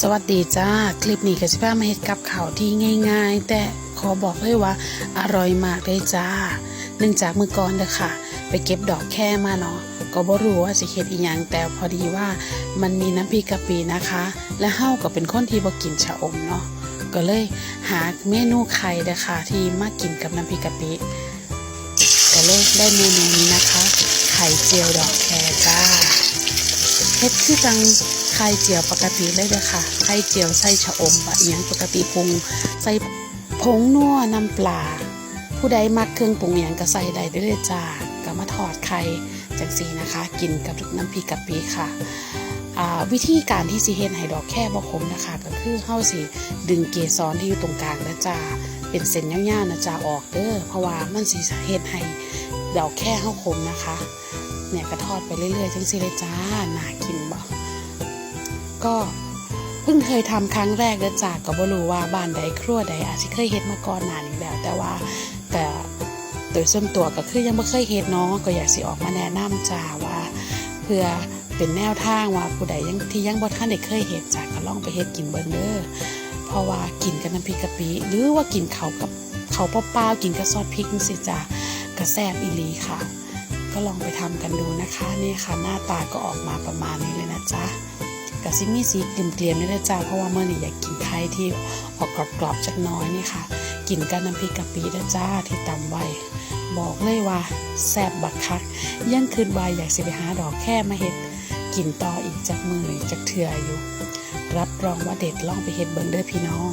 สวัสดีจ้า คลิปนี้ก็สิพามาเฮ็ดกับข้าวที่ง่าย ๆ แต่ขอบอกเลยว่าอร่อยมากเลยจ้า เนื่องจากเมื่อก่อนเดค่ะ ไปเก็บดอกแค่มาเนาะก็บ่รู้ว่าสิเฮ็ดอีหยังแต่พอดีว่ามันมีน้ำพริกกะปินะคะ และเฮาก็เป็นคนที่บ่กินชะอมเนาะก็เลยหาเมนูไข่เด้อค่ะที่มากินกับน้ำพริกกะปิก็เลยได้เมนูนี้นะคะ ไข่เจียวดอกแคจ้าเฮ็ดคือจัง ข่เจียวปกติเลยเด้อค่ะ ไข่เจียวใส่ชะอมบะอียงปกติปรุงใส่ผงนัวน้ำปลา ผู้ใดมักเครื่องปรุงอหยังก็ใส่ได้เด้อเลยจ้าก็มาทอดไข่จังสีนะคะ กินกับน้ำพริกกะปิค่ะอ่าวิธีการที่สิเฮ็ดให้ดอกแค่บ่ขมนะคะ ก็คือเฮาสิดึงเกสรที่อยู่ตรงกลางนะจ้าเป็นเส้นยาวๆนะจ้าออกเด้อเพราะว่ามันสิเฮ็ดให้ดอกแค่เฮาขมนะคะ เนี่ยก็ทอดไปเรื่อยๆจังสิเลยจ้าน่ากินบ่ ก็เพิ่งเคยทำครั้งแรกเด้อจ้ากก็บ่รู้ว่าบ้านใดครัวใดอาจจะเคยเฮ็ดมาก่อนหน้านี้แล้ว แต่ว่าแต่โดยส่วนตัวก็คือยังไม่เคยเฮ็ดเนาะก็อยากสิออกมาแนะนำจ้าว่า เพื่อเป็นแนวทางว่าผู้ใดยังที่ยังบ่ทันได้เคยเฮ็ดจ้าก็ลองไปเฮ็ดกินเบิ่งเด้อเพราะว่ากินกับน้ำพริกกะปิหรือว่ากินเขาวกับเขาวเปล่าๆกินกับซอสพริกนี่สิจ้าก็แซ่บอีหลีค่ะ ก็ลองไปทำกันดูนะคะนี่ค่ะหน้าตาก็ออกมาประมาณนี้เลยนะจ๊ะ กับซิมีสีเกลียมๆนี่เละจ้าเพราะว่าเมื่อนี่อยากกินไข่ที่ออกกรอบๆจักน้อยนี่ค่ะ กินกับน้ำพริกกะปินะจ้าที่ตำไว้บอกเลยว่าแซ่บบักคักยังคืนวายอยากสิไปหาดอกแค่มาเห็ดกินต่ออีกจากมือจากเถื่ออยู่ รับรองว่าเด็ดล่องไปเห็ดเบิงเด้อพี่น้อง